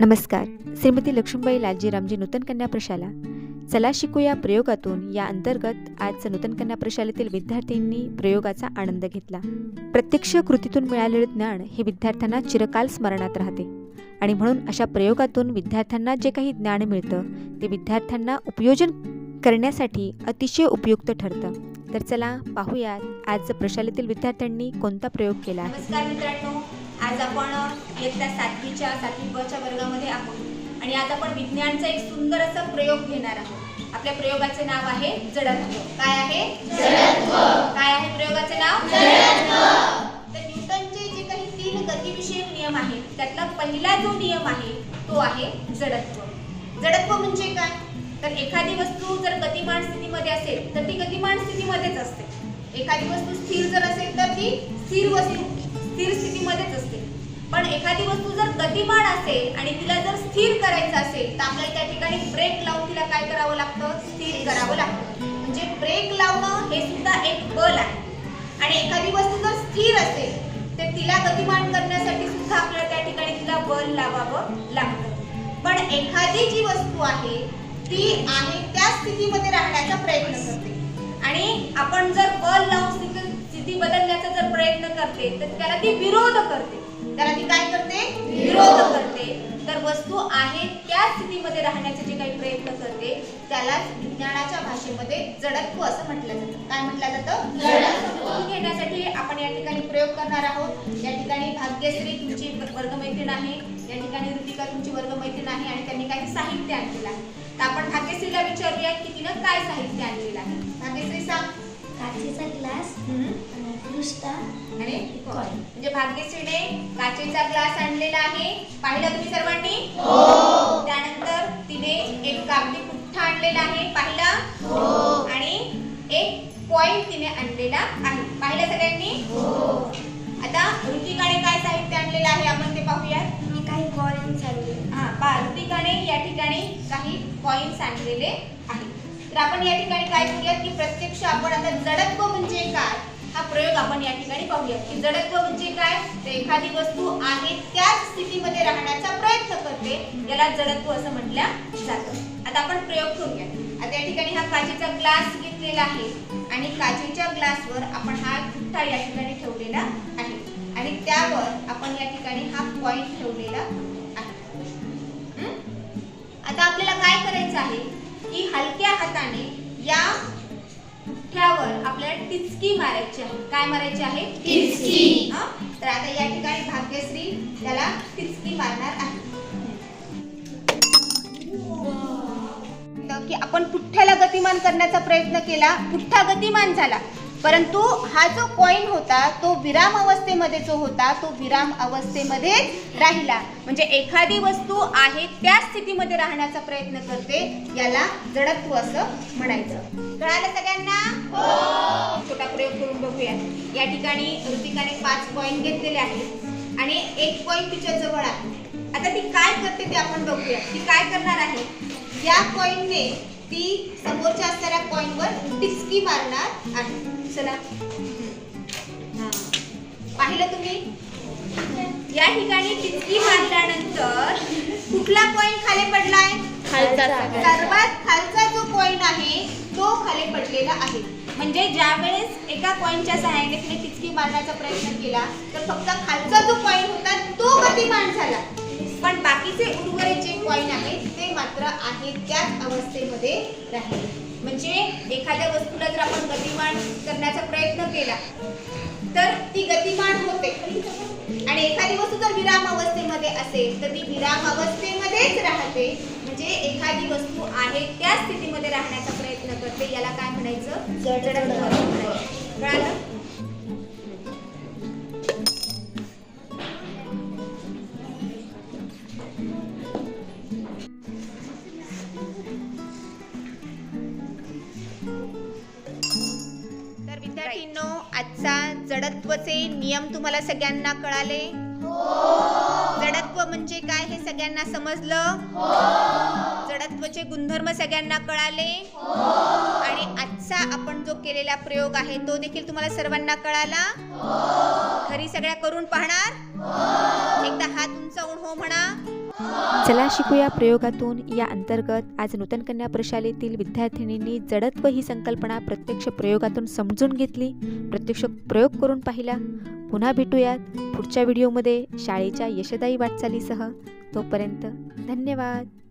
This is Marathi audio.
नमस्कार. श्रीमती लक्ष्मीबाई लालजीरामजी नूतन कन्या प्रशाला. चला शिकूया प्रयोगातून. या अंतर्गत आज नूतन कन्या प्रशालेतील विद्यार्थ्यांनी प्रयोगाचा आनंद घेतला. प्रत्यक्ष कृतीतून मिळालेले ज्ञान हे विद्यार्थ्यांना चिरकाल स्मरणात राहते. आणि म्हणून अशा प्रयोगातून विद्यार्थ्यांना जे काही ज्ञान मिळतं ते विद्यार्थ्यांना उपयोजन करण्यासाठी अतिशय उपयुक्त ठरतं. तर चला पाहूयात आज प्रशालेतील विद्यार्थ्यांनी कोणता प्रयोग केला नमस्कार मित्रांनो. आज आपण इयत्ता सातवीच्या सातवी ब च्या वर्गामध्ये आहोत. आणि आज आपण विज्ञानचा एक सुंदर असा प्रयोग घेणार आहोत. आपल्या प्रयोगाचे नाव आहे जडत्व. काय आहे? जडत्व. काय आहे प्रयोगाचे नाव? जडत्व. तर न्यूटनचे जे काही तीन गतिविषयक नियम आहेत त्यातला पहिला जो नियम आहे तो आहे जडत्व. जडत्व म्हणजे काय? तर एखादी वस्तू जर गतिमान स्थितीमध्ये असेल तर ती गतिमान स्थितीमध्येच असते. एखादी वस्तू स्थिर जर असेल तर ती स्थिर वस्तू. स्थिर स्थितीमध्येच असते. पण एखादी वस्तू जर गतिमान असेल आणि तिला जर स्थिर करायचं असेल तर आपल्याला त्या ठिकाणी ब्रेक लावून तिला काय करावं लागतं? स्थिर करावं लागतं. म्हणजे ब्रेक लावणं हे सुद्धा एक बल आहे. आणि एखादी वस्तू जर स्थिर असेल तर तिला गतिमान करण्यासाठी सुद्धा आपल्याला त्या ठिकाणी तिला बल लावावं लागतं. पण एखादी जी वस्तू आहे ती आहे त्या स्थितीमध्ये राहण्याचा प्रयत्न करते. आणि आपण जर बल लावून स्थिती बदलण्याचा जर प्रयत्न करते तर त्याला ती विरोध करते. त्याला ती काय करते? विरोध करते. तर वस्तू आहे त्या स्थितीमध्ये राहण्याचे जे काही प्रयत्न करते त्यालाच विज्ञानाच्या भाषेमध्ये जडत्व असं म्हटलं जातं. काय म्हटलं जातं? जडत्व. घेण्यासाठी आपण या ठिकाणी प्रयोग करणार आहोत. या ठिकाणी भाग्यश्री तुमची वर्गमैत्रीण आहे. या ठिकाणी ऋतिका तुमची वर्गमैत्रीण आहे आणि त्यांनी काही साहित्य आणलेलं आहे. तर आपण भाग्यश्रीला विचारूया की तिनं काय साहित्य आणलेलं आहे. भाग्यश्री सांग. काचेचा ग्लास आणि पृष्ठा आणि म्हणजे भाग्यश्रीने काचेचा ग्लास आणलेला आहे. पाहिलं तुम्ही सर्वांनी? त्यानंतर तिने एक कागदी पुठ्ठा आणलेला आहे. पाहिला? आणि एक पॉइंट तिने आणलेला आहे. पाहिलं सगळ्यांनी? आता ऋतिकाने काय साहित्य आणलेलं आहे आपण ते पाहूयात. मी काही कॉइन्स आणले. हा पहा ऋतिकाने या ठिकाणी काही कॉइन्स आणलेले आहेत. तर आपण या ठिकाणी काय करूयात की प्रत्यक्ष आपण आता जडत्व म्हणजे काय? हा प्रयोग आपण या ठिकाणी पाहूयात की जडत्व म्हणजे काय? तर एखादी वस्तू आहे त्याच स्थितीमध्ये राहण्याचा प्रयत्न करते याला जडत्व असं म्हटलं जातं. आता आपण प्रयोग करूया आता या ठिकाणी हा काचेचा ग्लास घेतलेला आहे आणि काचेच्या ग्लासवर आपण हा गुठ्ठा या ठिकाणी ठेवलेला आहे. आणि त्यावर आपण या ठिकाणी हा पॉइंट ठेवलेला आहे. आता आपल्याला काय करायचं आहे? टिचकी मारायची आहे. काय मारायची आहे? टिचकी तर आता या ठिकाणी भाग्यश्री त्याला टिचकी मारणार आहे. की आपण पुठ्ठ्याला गतिमान करण्याचा प्रयत्न केला पुठ्ठा गतिमान झाला. परंतु हा जो कॉईन होता तो विराम अवस्थेमध्ये जो होता तो विराम अवस्थेमध्ये राहिला. म्हणजे एखादी वस्तू आहे त्या स्थितीमध्ये राहण्याचा प्रयत्न करते याला जडत्व असं म्हणायचं. कळालं सगळ्यांना? हो. छोटा प्रयोग करून बघूया. या ठिकाणी ऋतिकाने पाच कॉइन घेतलेले आहेत आणि एक कॉइन तिच्या जवळ आहे. आता ती काय करते ते आपण बघूया. ती काय करणार आहे? या कॉईनने ती समोरच्या असणाऱ्या कॉईनवर टिचकी मारणार आहे. चला. पाहिलं तुम्ही? या ठिकाणी टिचकी मारल्यानंतर कुठला कॉइन खाली पडलाय? सर्वात खालचा जो कॉइन आहे तो खाली पडलेला आहे. म्हणजे ज्या वेळेस एका कॉइनच्या सहाय्याने तिने टिचकी मारण्याचा प्रयत्न केला तर फक्त खालचा जो कॉइन होता तो गतिमान झाला. पण बाकीचे उर्वरित जे कॉइन आहेत ते मात्र आहे त्याच अवस्थेमध्ये राहिले. म्हणजे एखाद्या वस्तूला जर आपण गतिमान करण्याचा प्रयत्न केला तर ती गतिमान होते. आणि एखादी वस्तू जर विराम अवस्थेमध्ये असेल तर ती विराम अवस्थेमध्येच राहते. म्हणजे एखादी वस्तू आहे त्या स्थितीमध्ये राहण्याचा प्रयत्न करते. याला काय म्हणायचं? जडत्व म्हणायचं. कळालं? विद्यार्थींनो आजचा जडत्वचे नियम तुम्हाला सगळ्यांना कळाले? जडत्व म्हणजे काय हे सगळ्यांना समजलं? जडत्वचे गुणधर्म सगळ्यांना कळाले? आणि आजचा आपण जो केलेला प्रयोग आहे तो देखील तुम्हाला सर्वांना कळाला? घरी सगळ्या करून पाहणार? चला शिकूया प्रयोगातून. या अंतर्गत आज नूतन कन्या प्रशालेतील विद्यार्थिनींनी जडत्व ही संकल्पना प्रत्यक्ष प्रयोगातून समजून घेतली. प्रत्यक्ष प्रयोग करून पाहिला. पुन्हा भेटूयात पुढच्या व्हिडिओमध्ये. शाळेच्या यशदायी वाटचालीसह. तोपर्यंत धन्यवाद.